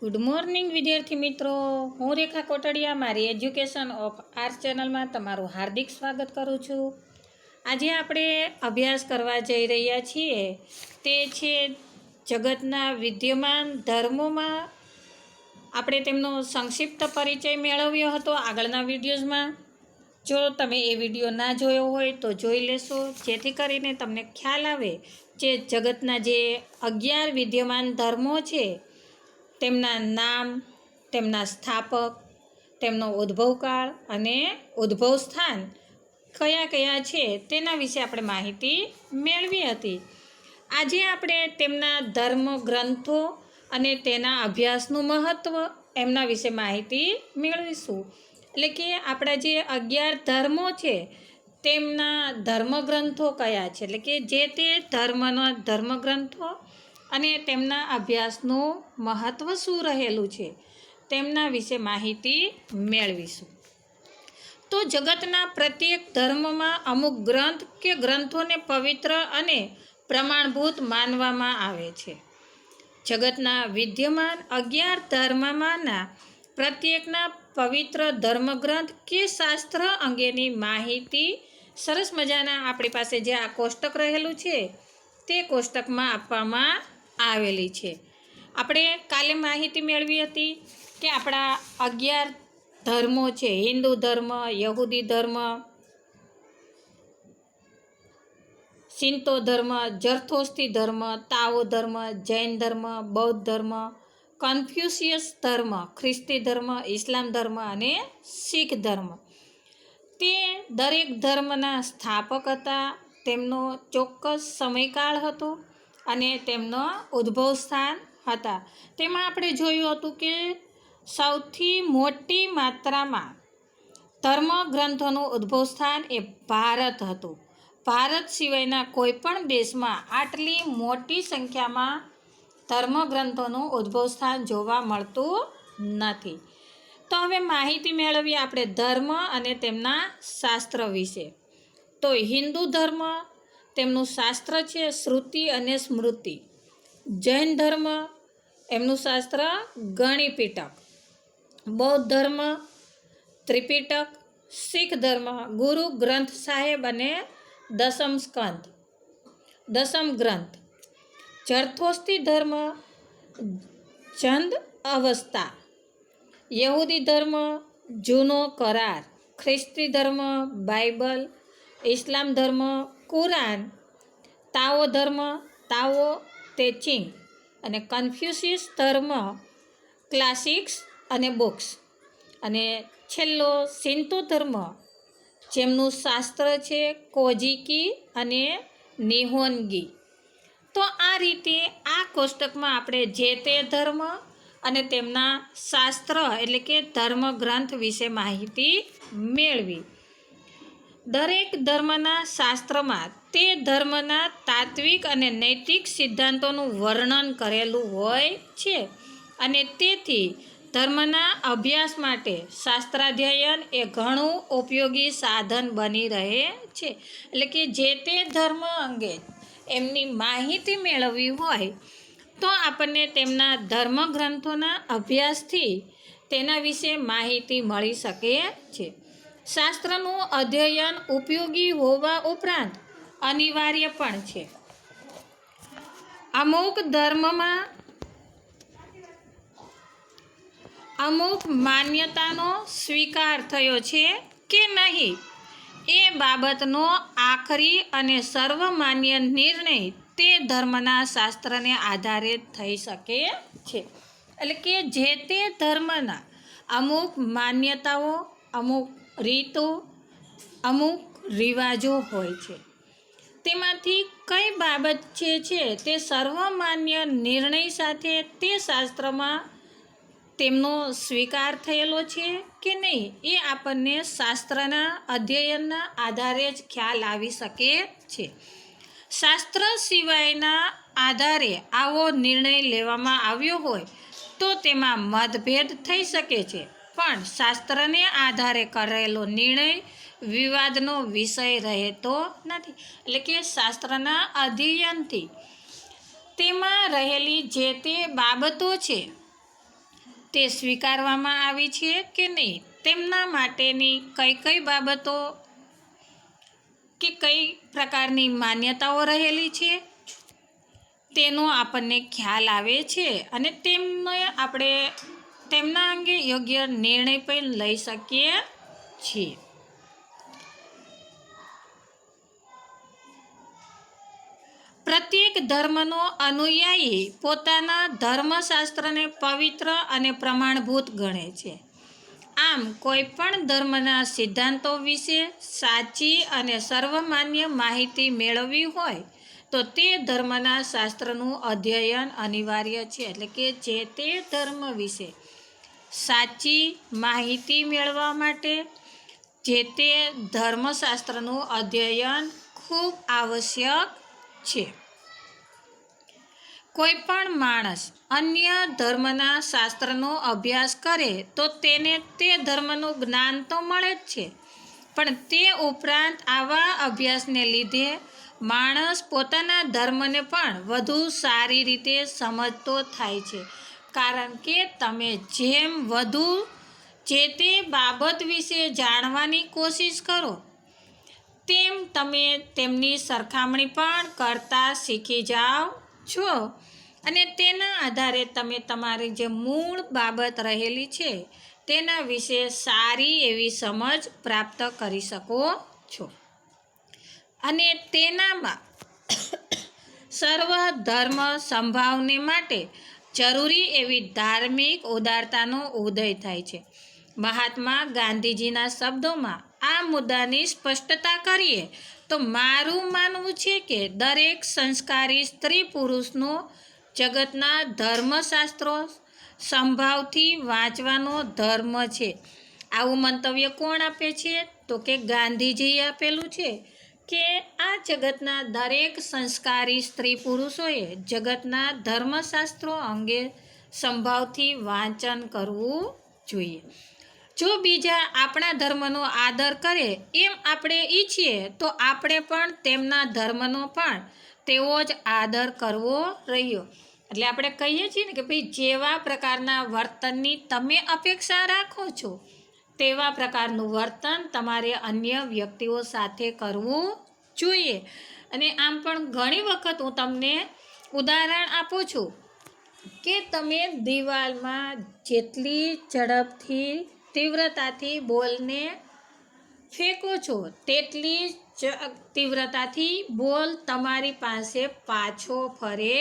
Good morning વિદ્યાર્થી મિત્રો. હું રેખા કોટડિયા, મારી એજ્યુકેશન ઓફ આર્ટ્સ ચેનલમાં તમારું હાર્દિક સ્વાગત કરું છું. આજે આપણે અભ્યાસ કરવા જઈ રહ્યા છીએ. તે છે જગતના વિદ્યમાન ધર્મોમાં આપણે તેમનો સંક્ષિપ્ત પરિચય મેળવ્યો હતો આગળના વિડીયોઝમાં. જો તમે એ વીડિયો ના જોયો હોય તો જોઈ લેશો, જેથી કરીને તમને ખ્યાલ આવે જે જગતના જે અગિયાર વિદ્યમાન ધર્મો છે તેમના નામ, તેમના સ્થાપક, તેમનો ઉદ્ભવકાળ અને ઉદ્ભવ સ્થાન કયા કયા છે તેના વિશે આપણે માહિતી મેળવી હતી. આજે આપણે તેમના ધર્મ ગ્રંથો અને તેના અભ્યાસનું મહત્ત્વ એમના વિશે માહિતી મેળવીશું. એટલે કે આપણા જે અગિયાર ધર્મો છે તેમના ધર્મગ્રંથો કયા છે? એટલે કે જે તે ધર્મના ધર્મગ્રંથો અને તેમના અભ્યાસનું મહત્ત્વ શું રહેલું છે તેમના વિશે માહિતી મેળવીશું. તો જગતના પ્રત્યેક ધર્મમાં અમુક ગ્રંથ કે ગ્રંથોને પવિત્ર અને પ્રમાણભૂત માનવામાં આવે છે. જગતના વિદ્યમાન અગિયાર ધર્મમાંના પ્રત્યેકના પવિત્ર ધર્મગ્રંથ કે શાસ્ત્ર અંગેની માહિતી સરસ મજાના આપણી પાસે જે આ કોષ્ટક રહેલું છે તે કોષ્ટકમાં આપવામાં આવેલી છે. આપણે કાલે માહિતી મેળવી હતી કે આપણા અગિયાર ધર્મો છે, હિન્દુ ધર્મ, યહૂદી ધર્મ, સિંતો ધર્મ જરથોસ્તી ધર્મ તાઓ ધર્મ, જૈન ધર્મ, બૌદ્ધ ધર્મ કન્ફ્યુશિયસ ધર્મ, ખ્રિસ્તી ધર્મ, ઇસ્લામ ધર્મ અને શીખ ધર્મ. તે દરેક ધર્મના સ્થાપક હતા. તેમનો ચોક્કસ સમયકાળ હતો. અને તેમનો ઉદ્ભવ સ્થાન હતા. તેમાં આપણે જોયું હતું કે સૌથી મોટી માત્રામાં ધર્મ ગ્રંથોનું ઉદ્ભવ સ્થાન એ ભારત હતું. ભારત સિવાયના કોઈપણ દેશમાં આટલી મોટી સંખ્યામાં ધર્મગ્રંથોનું ઉદ્ભવ સ્થાન જોવા મળતું નથી. તો હવે માહિતી મેળવીએ આપણે ધર્મ અને તેમના શાસ્ત્ર વિશે. તો હિન્દુ ધર્મ તેમનું શાસ્ત્ર છે શ્રુતિ અને સ્મૃતિ. જૈન ધર્મ એમનું શાસ્ત્ર ગણિપીટક. બૌદ્ધ ધર્મ ત્રિપિટક. શીખ ધર્મ ગુરુ ગ્રંથ સાહેબ અને દસમ સ્કંદ. દસમ ગ્રંથ. જરથોસ્તી ધર્મ ચંદ અવસ્થા. યહૂદી ધર્મ જૂનો કરાર. ખ્રિસ્તી ધર્મ બાઇબલ. ઇસ્લામ ધર્મ કુરાન, તાઓ ધર્મ, તાઓ તેચિંગ અને કન્ફ્યુશિયસ ધર્મ, ક્લાસિક્સ અને બુક્સ. અને છેલ્લો સિંતુ ધર્મ, જેમનું શાસ્ત્ર છે કોજીકી અને નિહોનગી. તો આ રીતે આ કોષ્ટકમાં આપણે જે તે ધર્મ અને તેમના શાસ્ત્ર એટલે કે ધર્મ ગ્રંથ વિશે માહિતી મેળવી. દરેક ધર્મના શાસ્ત્રમાં તે ધર્મના તાત્વિક અને નૈતિક સિદ્ધાંતોનું વર્ણન કરેલું હોય છે. અને તેથી ધર્મના અભ્યાસ માટે શાસ્ત્રાધ્યયન એ ઘણું ઉપયોગી સાધન બની રહે છે. એટલે કે જે તે ધર્મ અંગે એમની માહિતી મેળવવી હોય તો આપણને તેમના ધર્મગ્રંથોના અભ્યાસથી તેના વિશે માહિતી મળી શકે છે. શાસ્ત્રનું અધ્યયન ઉપયોગી હોવા ઉપરાંત અનિવાર્ય પણ છે. અમુક ધર્મમાં અમુક માન્યતાનો સ્વીકાર થયો છે કે નહીં, એ બાબતનો આખરી અને સર્વમાન્ય નિર્ણય તે ધર્મના શાસ્ત્રને આધારે થઈ શકે છે. એટલે કે જે તે ધર્મના અમુક માન્યતાઓ, અમુક રીતો અમુક રિવાજો હોય છે. તેમાંથી કઈ બાબત જે છે તે સર્વમાન્ય નિર્ણય સાથે તે શાસ્ત્રમાં તેમનો સ્વીકાર થયેલો છે કે નહીં એ આપણને શાસ્ત્રના અધ્યયનના આધારે જ ખ્યાલ આવી શકે છે. શાસ્ત્ર સિવાયના આધારે આવો નિર્ણય લેવામાં આવ્યો હોય તો તેમાં મતભેદ થઈ શકે છે. પણ શાસ્ત્રને આધારે કરેલો નિર્ણય વિવાદનો વિષય રહેતો નથી. એટલે કે શાસ્ત્રના અધ્યયનથી તેમાં રહેલી જે તે બાબતો છે, તે સ્વીકારવામાં આવી છે કે નહીં? તેમના માટેની કઈ કઈ બાબતો કે કઈ પ્રકારની માન્યતાઓ રહેલી છે? તેનો આપણને ખ્યાલ આવે છે અને તેમને આપણે તેમના અંગે યોગ્ય નિર્ણય પણ લઈ શકીએ છીએ. પ્રત્યેક ધર્મનો અનુયાયી પોતાના ધર્મશાસ્ત્રને પવિત્ર અને પ્રમાણભૂત ગણે છે. આમ, કોઈ પણ ધર્મના સિદ્ધાંતો વિશે સાચી અને સર્વમાન્ય માહિતી મેળવવી હોય, તો તે ધર્મના શાસ્ત્રનું અધ્યયન અનિવાર્ય છે. એટલે કે જે તે ધર્મ વિશે સાચી માહિતી મેળવવા માટે જે તે ધર્મશાસ્ત્રનું અધ્યયન ખૂબ આવશ્યક છે. કોઈ પણ માણસ અન્ય ધર્મના શાસ્ત્રનો અભ્યાસ કરે તો તેને તે ધર્મનું જ્ઞાન તો મળે જ છે. પણ તે ઉપરાંત આવા અભ્યાસને લીધે માણસ પોતાના ધર્મને પણ વધુ સારી રીતે સમજતો થાય છે. કારણ કે તમે જેમ વધુ જે તે બાબત વિશે જાણવાની કોશિશ કરો, તેમ તમે તેમની સરખામણી પણ કરતા શીખી જાઓ છો. અને તેના આધારે તમે તમારી જે મૂળ બાબત રહેલી છે, તેના વિશે સારી એવી સમજ પ્રાપ્ત કરી શકો છો. અને તેનામાં સર્વ ધર્મ સંભાવને માટે જરૂરી એવી ધાર્મિક ઉદારતાનો ઉદય થાય છે. મહાત્મા ગાંધીજીના શબ્દોમાં આ મુદ્દાની સ્પષ્ટતા કરીએ તો મારું માનવું છે કે દરેક સંસ્કારી સ્ત્રી પુરુષનો જગતના ધર્મશાસ્ત્રો સંભાવથી વાંચવાનો ધર્મ છે. આવું મંતવ્ય કોણ આપે છે? તો કે ગાંધીજીએ આપેલું છે. કે આ જગતના દરેક સંસ્કારી સ્ત્રી પુરુષોએ જગતના ધર્મશાસ્ત્રો અંગે સંભાવથી વાંચન કરવું જોઈએ. જો બીજા આપણા ધર્મનો આદર કરે એમ આપણે ઈચ્છીએ, તો આપણે પણ તેમના ધર્મનો પણ તેવો જ આદર કરવો રહ્યો. એટલે આપણે કહીએ છીએ ને કે ભાઈ, જેવા પ્રકારના વર્તનની તમે અપેક્ષા રાખો છો તેવા પ્રકારનું વર્તન તમારે અન્ય વ્યક્તિઓ સાથે કરવું જોઈએ. અને આમ પણ ઘણી વખત હું તમને ઉદાહરણ આપું છું કે તમે દિવાલમાં જેટલી ઝડપથી, તીવ્રતાથી બોલને ફેંકો છો, તેટલી જ તીવ્રતાથી બોલ તમારી પાસે પાછો ફરે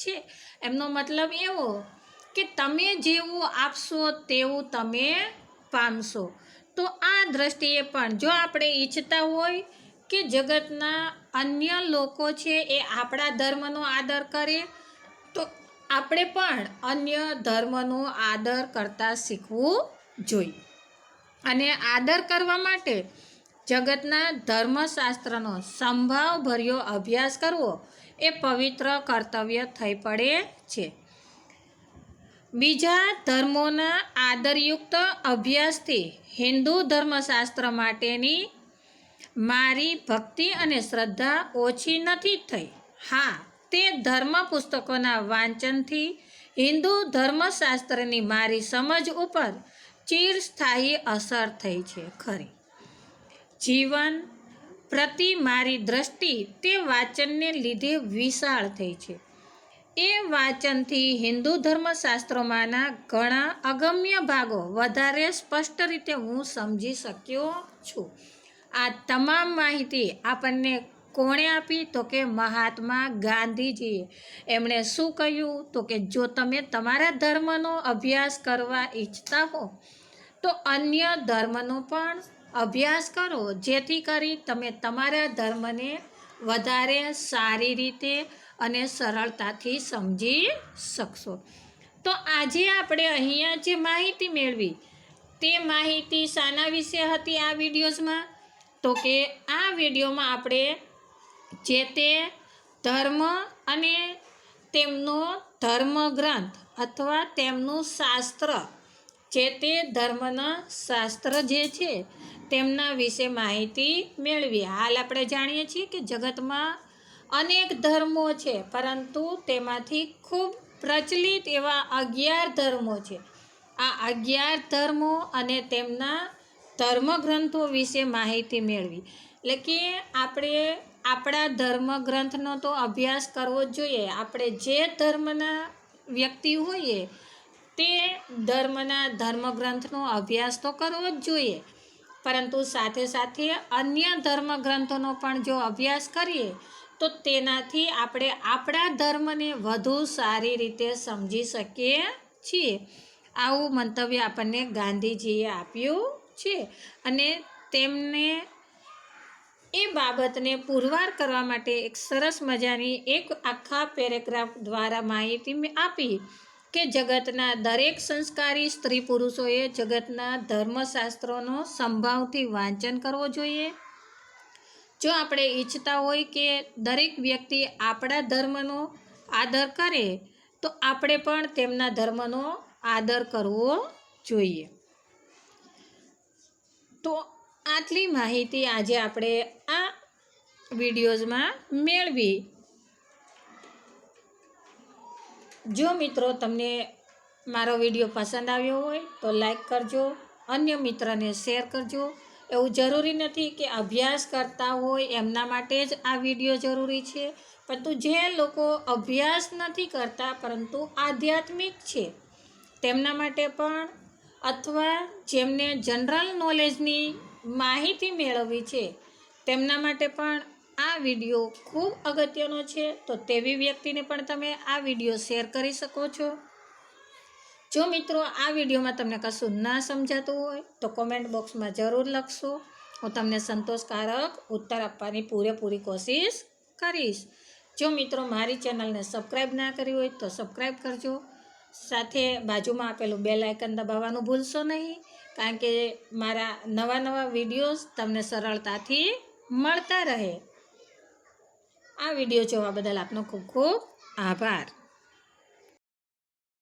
છે. એમનો મતલબ એવો કે તમે જેવું આપશો તેવું તમે પામશો તો આ દ્રષ્ટિએ પણ જો આપણે ઈચ્છતા હોય કે જગતના અન્ય લોકો છે એ આપણા ધર્મનો આદર કરે, તો આપણે પણ અન્ય ધર્મનો આદર કરતાં શીખવું જોઈએ. અને આદર કરવા માટે જગતના ધર્મશાસ્ત્રનો સંભાવભર્યો અભ્યાસ કરવો એ પવિત્ર કર્તવ્ય થઈ પડે છે. બીજા ધર્મોના આદરયુક્ત અભ્યાસથી હિન્દુ ધર્મશાસ્ત્ર માટેની મારી ભક્તિ અને શ્રદ્ધા ઓછી નથી થઈ. હા, તે ધર્મ પુસ્તકોના વાંચનથી હિન્દુ ધર્મશાસ્ત્રની મારી સમજ ઉપર ચિરસ્થાયી અસર થઈ છે, ખરી. જીવન પ્રતિ મારી દ્રષ્ટિ તે વાંચનને લીધે વિશાળ થઈ છે. એ વાંચનથી હિન્દુ ધર્મશાસ્ત્રોમાંના ઘણા અગમ્ય ભાગો વધારે સ્પષ્ટ રીતે હું સમજી શક્યો છું. આ તમામ માહિતી આપણને કોણે આપી? તો કે મહાત્મા ગાંધીજીએ. એમણે શું કહ્યું? તો કે જો તમે તમારા ધર્મનો અભ્યાસ કરવા ઈચ્છતા હો, તો અન્ય ધર્મનો પણ અભ્યાસ કરો. જેથી કરી તમે તમારા ધર્મને વધારે સારી રીતે અને સરળતાથી સમજી શકશો. તો આજે આપણે અહીંયા જે માહિતી મેળવી, તે માહિતી શાના વિશે હતી આ વિડીયોઝમાં? તો કે આ વિડીયોમાં આપણે જે તે ધર્મ અને તેમનો ધર્મગ્રંથ અથવા તેમનું શાસ્ત્ર, જે તે ધર્મના શાસ્ત્ર જે છે, તેમના વિશે માહિતી મેળવી. હાલ આપણે જાણીએ છીએ કે જગતમાં અનેક ધર્મો છે, પરંતુ તેમાંથી ખૂબ પ્રચલિત એવા અગિયાર ધર્મો છે. આ અગિયાર ધર્મો અને તેમના ધર્મગ્રંથો વિશે માહિતી મેળવી. એટલે કે આપણે આપણા ધર્મગ્રંથનો તો અભ્યાસ કરવો જ જોઈએ. આપણે જે ધર્મના વ્યક્તિ હોઈએ, તે ધર્મના ધર્મગ્રંથનો અભ્યાસ તો કરવો જ જોઈએ. પરંતુ સાથે સાથે અન્ય ધર્મગ્રંથોનો પણ જો અભ્યાસ કરીએ તો તેનાથી આપણે આપણા ધર્મને વધુ સારી રીતે સમજી શકીએ છીએ. આવું મંતવ્ય આપણને ગાંધીજીએ આપ્યું છે અને તેમને એ બાબતને પુરવાર કરવા માટે એક સરસ મજાની એક આખા પેરેગ્રાફ દ્વારા માહિતી મેં આપી કે જગતના દરેક સંસ્કારી સ્ત્રી પુરુષોએ જગતના ધર્મશાસ્ત્રોનો સંભાવથી વાંચન કરવો જોઈએ. જો આપણે ઈચ્છતા હોય કે દરેક વ્યક્તિ આપણા ધર્મનો આદર કરે, તો આપણે પણ તેમના ધર્મનો આદર કરવો જોઈએ. તો આટલી માહિતી આજે આપણે આ વિડીયોઝમાં મેળવી. જો મિત્રો તમને મારો વીડિયો પસંદ આવ્યો હોય, તો લાઈક કરજો. અન્ય મિત્રને શેર કરજો. એવું જરૂરી નથી કે અભ્યાસ કરતા હોય એમના માટે જ આ વીડિયો જરૂરી છે. પરંતુ જે લોકો અભ્યાસ નથી કરતા પરંતુ આધ્યાત્મિક છે, તેમના માટે પણ અથવા જેમને જનરલ નોલેજની માહિતી મેળવવી છે, તેમના માટે પણ આ વીડિયો ખૂબ અગત્યનો છે. તો તેવી વ્યક્તિને પણ તમે આ વીડિયો શેર કરી શકો છો. જો મિત્રો આ વિડીયોમાં તમને કશું ના સમજાતું હોય, તો કોમેન્ટ બોક્સમાં જરૂર લખશો. હું તમને સંતોષકારક ઉત્તર આપવાની પૂરેપૂરી કોશિશ કરીશ. જો મિત્રો મારી ચેનલને સબસ્ક્રાઈબ ના કરી હોય, તો સબસ્ક્રાઈબ કરજો. સાથે બાજુમાં આપેલું બેલ આઇકન દબાવવાનું ભૂલશો નહીં, કારણ કે મારા નવા નવા વિડીયોઝ તમને સરળતાથી મળતા રહે. આ વીડિયો જોવા બદલ આપનો ખૂબ ખૂબ આભાર.